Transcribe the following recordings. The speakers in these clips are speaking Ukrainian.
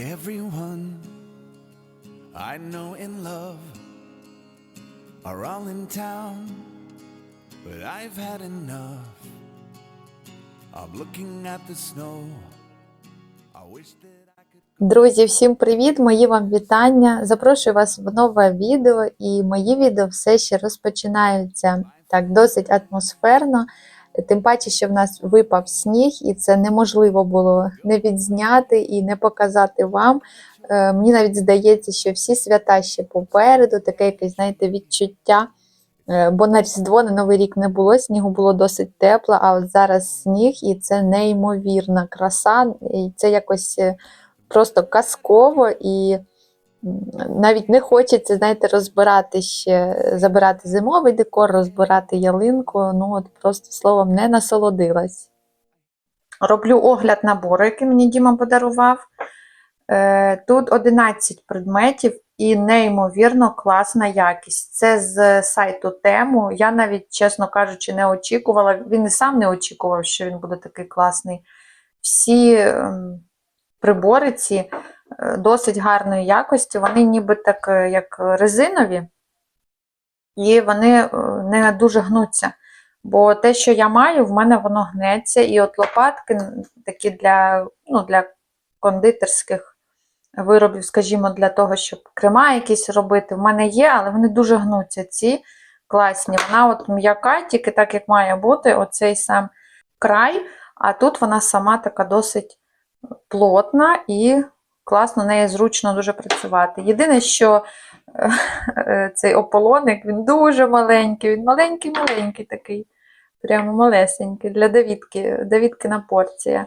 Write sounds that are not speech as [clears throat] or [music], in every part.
Everyone I know in love are all in town, but I've had enough of looking at the snow. I wish that. Друзі, всім привіт! Мої вам вітання. Запрошую вас в нове відео, і мої відео все ще розпочинаються так досить атмосферно. Тим паче, що в нас випав сніг, і це неможливо було не відзняти і не показати вам. Е, Мені навіть здається, що всі свята ще попереду, таке якесь, знаєте, відчуття. Е, Бо на Різдво, на Новий рік не було, снігу було досить тепло, а от зараз сніг, і це неймовірна краса. І це якось е, просто казково і навіть не хочеться, знаєте, розбирати ще, забирати зимовий декор, розбирати ялинку. Ну, от просто словом, не насолодилась. Роблю огляд набору, який мені Діма подарував. Е, Тут 11 предметів і неймовірно класна якість. Це з сайту Тему. Я навіть, чесно кажучи, не очікувала. Він і сам не очікував, що він буде такий класний. Всі ем, прибори ці досить гарної якості. Вони ніби так е, як резинові, і вони е, не дуже гнуться. Бо те, що я маю, в мене воно гнеться. І от лопатки такі для, ну, для кондитерських виробів, скажімо, для того, щоб крема якісь робити, в мене є, але вони дуже гнуться. Ці класні. Вона от м'яка, тільки так, як має бути, оцей сам край, а тут вона сама така досить плотна і класно, нею зручно дуже працювати. Єдине, що е, е, цей ополоник, він дуже маленький, він маленький-маленький такий, прямо малесенький, для Давідки, Давідкина порція.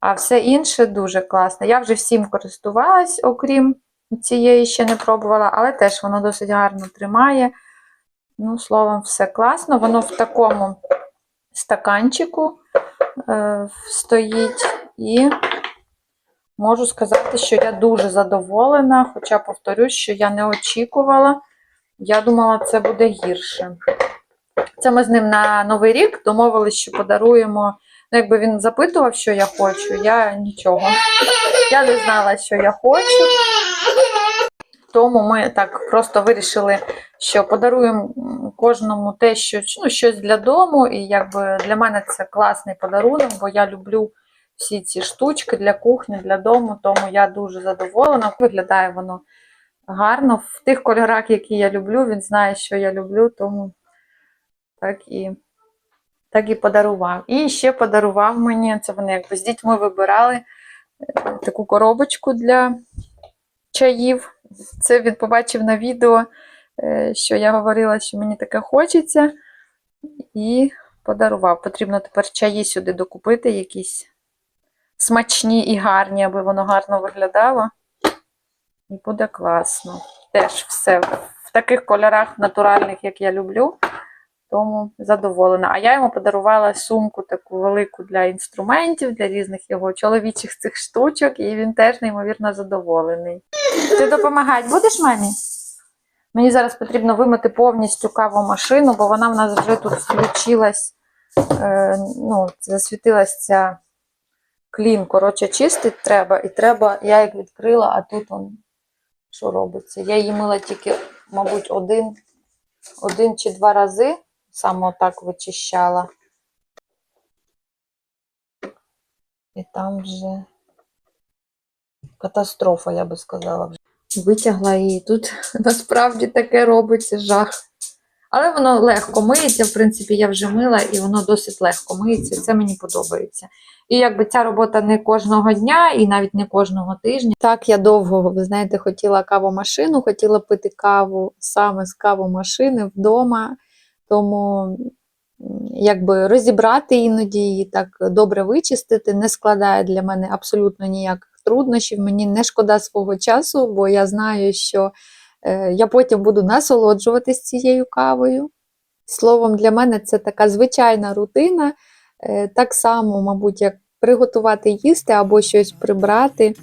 А все інше дуже класно. Я вже всім користувалась, окрім цієї ще не пробувала, але теж воно досить гарно тримає. Ну, словом, все класно. Воно в такому стаканчику е, стоїть. І можу сказати, що я дуже задоволена, хоча повторюсь, що я не очікувала. Я думала, це буде гірше. Це ми з ним на Новий рік домовились, що подаруємо. Ну, якби він запитував, що я хочу, я нічого. Я не знала, що я хочу. Тому ми так просто вирішили, що подаруємо кожному те, що ну, щось для дому. І якби для мене це класний подарунок, бо я люблю всі ці штучки для кухні, для дому, тому я дуже задоволена. Виглядає воно гарно. В тих кольорах, які я люблю, він знає, що я люблю, тому так і, так і подарував. І ще подарував мені, це вони якби з дітьми вибирали е, таку коробочку для чаїв. Це він побачив на відео, е, що я говорила, що мені таке хочеться, і подарував. Потрібно тепер чаї сюди докупити, якісь смачні і гарні, аби воно гарно виглядало. І буде класно. Теж все в таких кольорах натуральних, як я люблю. Тому задоволена. А я йому подарувала сумку таку велику для інструментів, для різних його чоловічих цих штучок, і він теж неймовірно задоволений. Ти допомагати будеш мамі? Мені зараз потрібно вимити повністю кавомашину, бо вона в нас вже тут включилась, е, ну, засвітилась ця клін. Коротше, чистить треба, і треба, я як відкрила, а тут он, що робиться. Я її мила тільки, мабуть, один, один чи два рази, саме отак вичищала. І там вже катастрофа, я би сказала. Витягла її. Тут [laughs] насправді таке робиться жах. Але воно легко миється, в принципі, я вже мила, і воно досить легко миється. Це мені подобається. І якби ця робота не кожного дня і навіть не кожного тижня. Так я довго, ви знаєте, хотіла кавомашину, хотіла пити каву саме з кавомашини вдома. Тому якби розібрати іноді її так добре вичистити не складає для мене абсолютно ніяких труднощів. Мені не шкода свого часу, бо я знаю, що я потім буду насолоджуватись цією кавою. Словом, для мене це така звичайна рутина. Е, Так само, мабуть, як приготувати їсти або щось прибрати.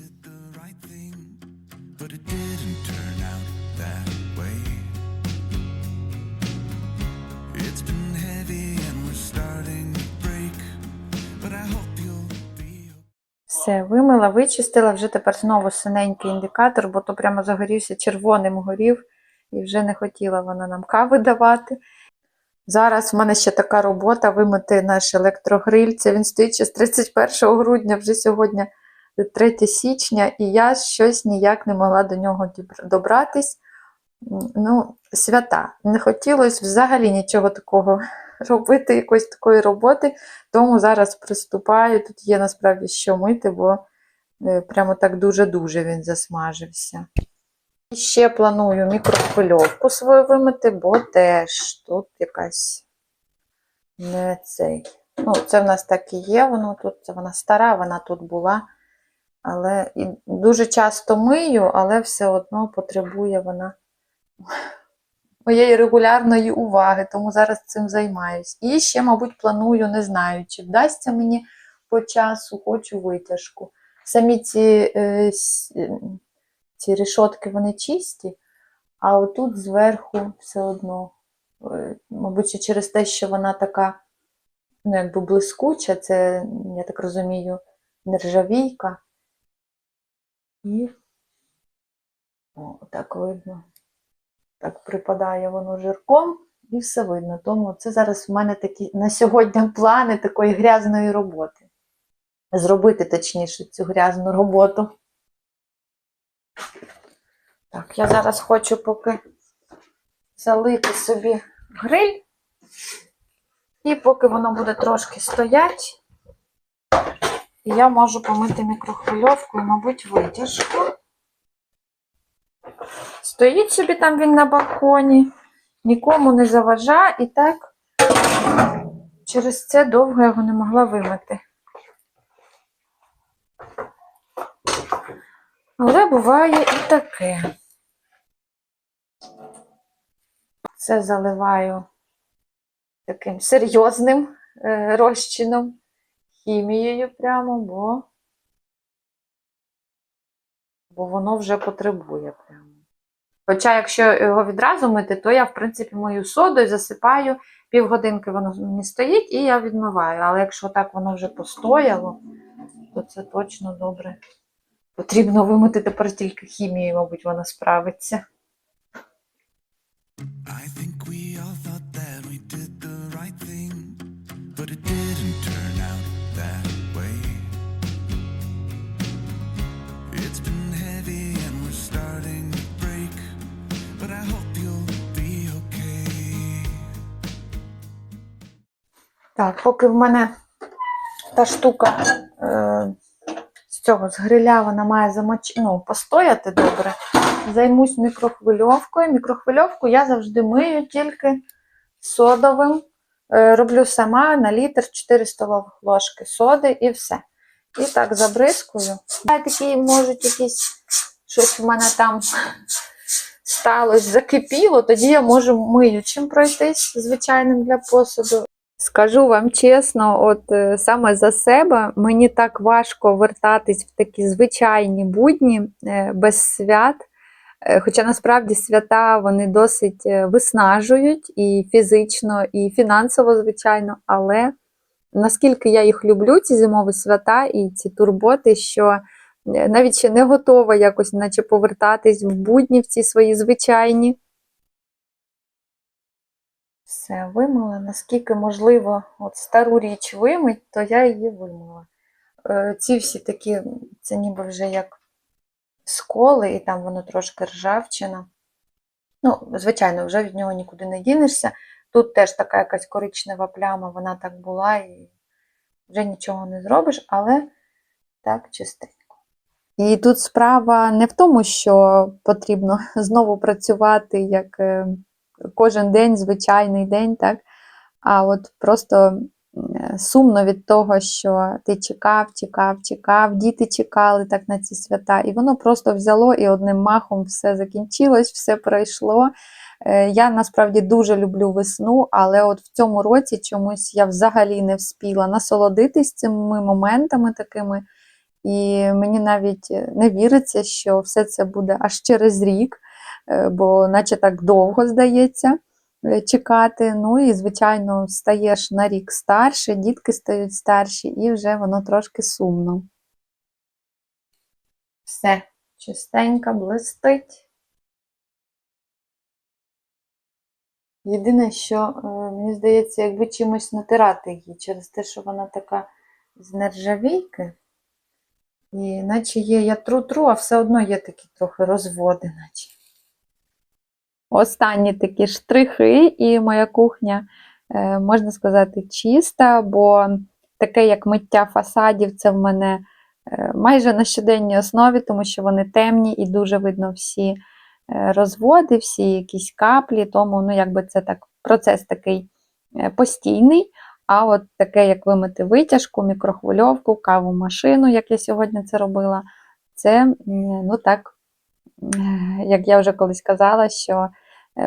Все, вимила, вичистила, вже тепер знову синенький індикатор, бо то прямо загорівся червоним горів, і вже не хотіла вона нам кави давати. Зараз в мене ще така робота вимити наш електрогриль. Це він стоїть ще з 31 грудня, вже сьогодні 3 січня, і я щось ніяк не могла до нього добратись. Ну, свята. Не хотілося взагалі нічого такого робити, якоїсь такої роботи. Тому зараз приступаю. Тут є насправді що мити, бо е, прямо так дуже-дуже він засмажився. І ще планую мікрохвильовку свою вимити, бо теж тут якась не цей. Ну, це в нас так і є, воно тут, це вона стара, вона тут була. Але і дуже часто мию, але все одно потребує вона моєї регулярної уваги, тому зараз цим займаюсь. І ще, мабуть, планую, не знаю, чи вдасться мені по часу, хочу витяжку. Самі ці, е, ці решотки, вони чисті, а отут зверху все одно, е, мабуть, через те, що вона така, ну, якби блискуча, це, я так розумію, нержавійка. І о, так видно. Так припадає воно жирком і все видно. Тому це зараз в мене такі на сьогодні плани такої грязної роботи. Зробити точніше цю грязну роботу. Так, я зараз хочу поки залити собі гриль. І поки воно буде трошки стоять, я можу помити мікрохвильовку і, мабуть, витяжку. Стоїть собі там він на балконі, нікому не заважає, і так через це довго я його не могла вимити. Але буває і таке. Це заливаю таким серйозним е, розчином, хімією прямо, бо, бо воно вже потребує прямо. Хоча, якщо його відразу мити, то я, в принципі, мою содою засипаю, півгодинки воно не стоїть і я відмиваю. Але якщо так воно вже постояло, то це точно добре. Потрібно вимити тепер тільки хімією, мабуть, вона справиться. I think we all thought that we did the right thing, but it didn't Так, поки в мене та штука е, з цього з гриля вона має замоч... ну, постояти добре, займусь мікрохвильовкою. Мікрохвильовку я завжди мию тільки содовим. Е, роблю сама на літр 4 столових ложки соди і все. І так забризкую. Такі можуть якісь щось в мене там сталося, закипіло, тоді я можу миючим пройтись звичайним для посуду. Скажу вам чесно, от е, саме за себе мені так важко вертатись в такі звичайні будні е, без свят. Е, Хоча насправді свята вони досить виснажують і фізично, і фінансово, звичайно, але наскільки я їх люблю, ці зимові свята і ці турботи, що навіть ще не готова якось, наче повертатись в будні в ці свої звичайні. Все, вимила, наскільки можливо, от стару річ вимить, то я її вимила. Е, Ці всі такі, це ніби вже як сколи, і там воно трошки ржавчина. Ну, звичайно, вже від нього нікуди не дінешся. Тут теж така якась коричнева пляма, вона так була, і вже нічого не зробиш, але так чистенько. І тут справа не в тому, що потрібно [laughs] знову працювати як е, кожен день, звичайний день, так? А от просто сумно від того, що ти чекав, чекав, чекав, діти чекали так на ці свята, і воно просто взяло і одним махом все закінчилось, все пройшло. Е, Я насправді дуже люблю весну, але от в цьому році чомусь я взагалі не вспіла насолодитись цими моментами такими. І мені навіть е, не віриться, що все це буде аж через рік, бо наче так довго здається е, чекати. Ну і, звичайно, стаєш на рік старше, дітки стають старші, і вже воно трошки сумно. Все чистенько, блистить. Єдине, що е, мені здається, якби чимось натирати її через те, що вона така з нержавійки. І наче є, я тру-тру, а все одно є такі трохи розводи, наче. Останні такі штрихи, і моя кухня, е, можна сказати, чиста, бо таке, як миття фасадів, це в мене е, майже на щоденній основі, тому що вони темні і дуже видно всі е, розводи, всі якісь каплі, тому ну, якби це так, процес такий постійний. А от таке, як вимити витяжку, мікрохвильовку, каву машину, як я сьогодні це робила, це, ну так, як я вже колись казала, що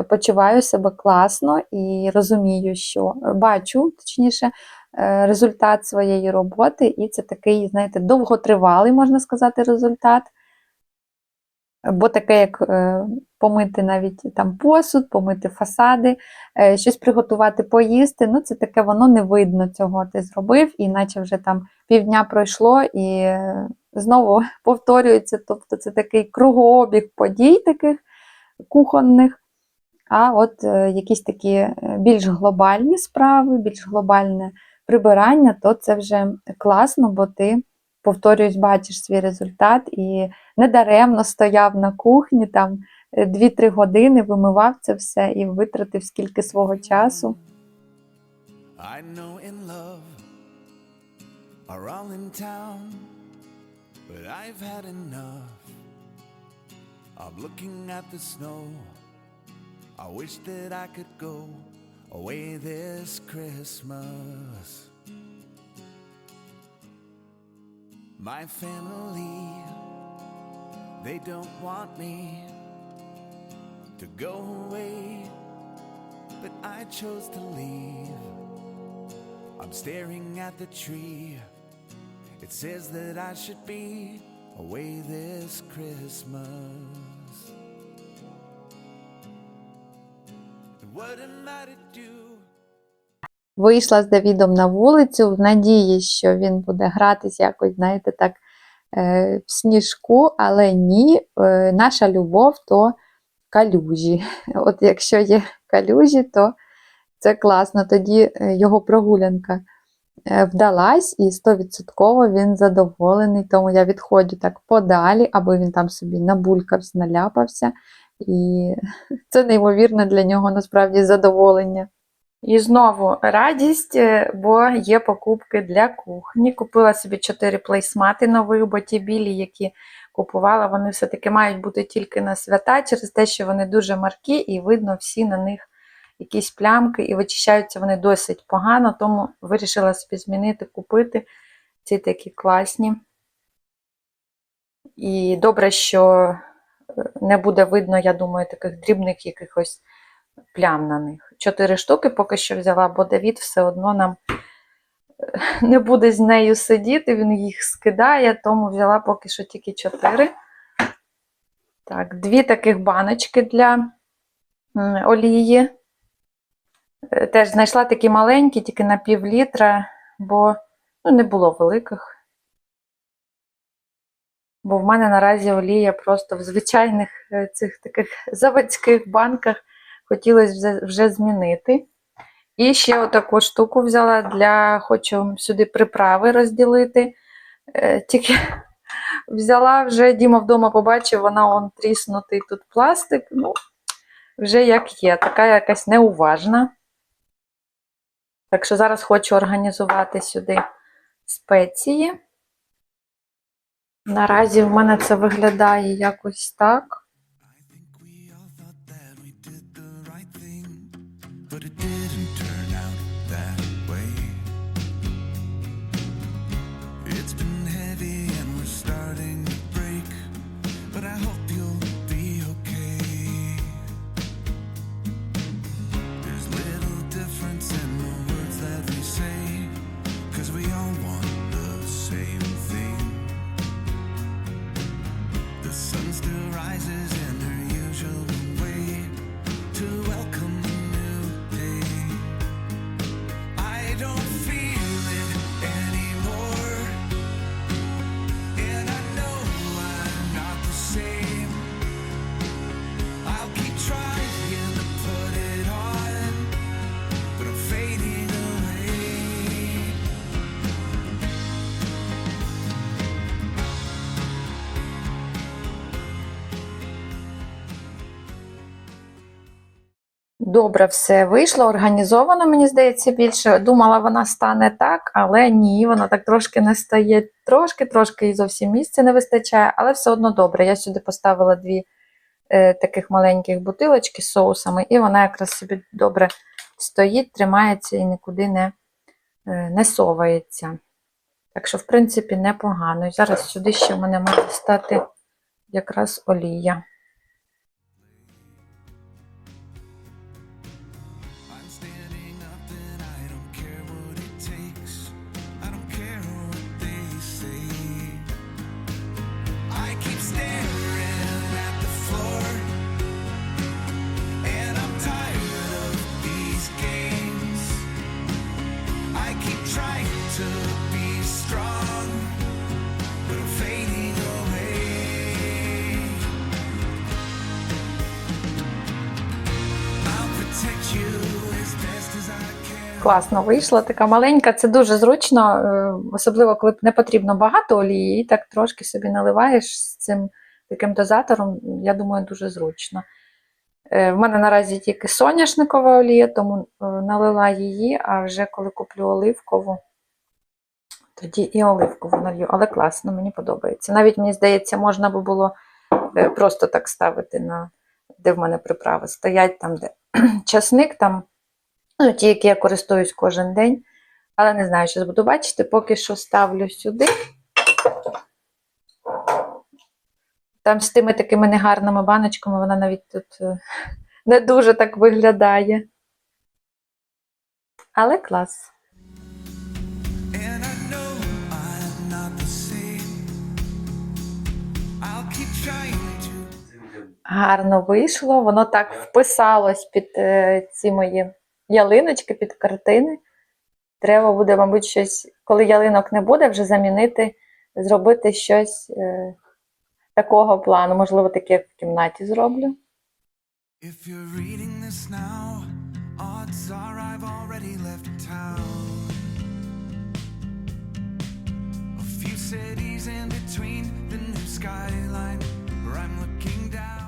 почуваю себе класно і розумію, що бачу, точніше, е, результат своєї роботи, і це такий, знаєте, довготривалий, можна сказати, результат. Бо таке, як е, помити навіть там посуд, помити фасади, е, щось приготувати, поїсти, ну це таке, воно не видно цього ти зробив, і наче вже там півдня пройшло і е, знову [laughs] повторюється. Тобто це такий кругообіг подій таких кухонних. А от е, якісь такі е, більш глобальні справи, більш глобальне прибирання, то це вже класно, бо ти, повторююсь, бачиш свій результат і недаремно стояв на кухні там е, 2-3 години, вимивав це все і витратив скільки свого часу. I know in love are all in town, but I've had enough of looking at the snow. I wish that I could go away this Christmas. My family, they don't want me to go away, but I chose to leave. I'm staring at the tree. It says that I should be away this Christmas. Вийшла з Давідом на вулицю в надії, що він буде гратись якось, знаєте, так е, в сніжку, але ні, е, наша любов то калюжі. [laughs] От якщо є калюжі, то це класно. Тоді е, його прогулянка вдалась, і 100% він задоволений. Тому я відходжу так подалі, аби він там собі набулькався, наляпався. І це неймовірне для нього насправді задоволення. І знову радість, е, бо є покупки для кухні. Купила собі 4 плейсмати нових, бо ті білі, які купувала, вони все-таки мають бути тільки на свята, через те, що вони дуже маркі, і видно всі на них якісь плямки, і вичищаються вони досить погано, тому вирішила собі змінити, купити ці такі класні. І добре, що не буде видно, я думаю, таких дрібних якихось плям на них. Чотири штуки поки що взяла, бо Давід все одно нам е, [laughs] не буде з нею сидіти, він їх скидає, тому взяла поки що тільки чотири. Так, дві таких баночки для олії. Е, Теж знайшла такі маленькі, тільки на пів літра, бо ну, не було великих. Бо в мене наразі олія просто в звичайних е, цих таких [laughs] заводських банках хотілося вже, змінити. І ще отаку штуку взяла для, хочу сюди приправи розділити. Е, Тільки [laughs] взяла вже, Діма вдома побачив, вона он тріснутий тут пластик. Ну, вже як є, така якась неуважна. Так що зараз хочу організувати сюди спеції. Наразі в мене це виглядає якось так. Добре все вийшло, організовано, мені здається, більше. Думала, вона стане так, але ні, вона так трошки не стає. Трошки, трошки і зовсім місця не вистачає, але все одно добре. Я сюди поставила дві е, таких маленьких бутилочки з соусами, і вона якраз собі добре стоїть, тримається і нікуди не, е, не совається. Так що, в принципі, непогано. Зараз сюди ще в мене має стати якраз олія. Класно вийшла, така маленька. Це дуже зручно, е, особливо коли не потрібно багато олії, і так трошки собі наливаєш з цим таким дозатором. Я думаю, дуже зручно. Е, В мене наразі тільки соняшникова олія, тому е, налила її, а вже коли куплю оливкову, тоді і оливкову налью. Але класно, мені подобається. Навіть мені здається, можна би було е, просто так ставити на де в мене приправи стоять там, де [clears throat] часник там. Ну, ті, які я користуюсь кожен день. Але не знаю, що буду бачити. Поки що ставлю сюди. Там з тими такими негарними баночками вона навіть тут е, [laughs] не дуже так виглядає. Але клас. Гарно вийшло, воно так вписалось під е, ці мої ялиночки, під картини. Треба буде, мабуть, щось, коли ялинок не буде, вже замінити, зробити щось е, такого плану. Можливо, таке як в кімнаті зроблю. If you're reading this now, odds are I've already left town. cities in between the new skyline, where I'm looking down.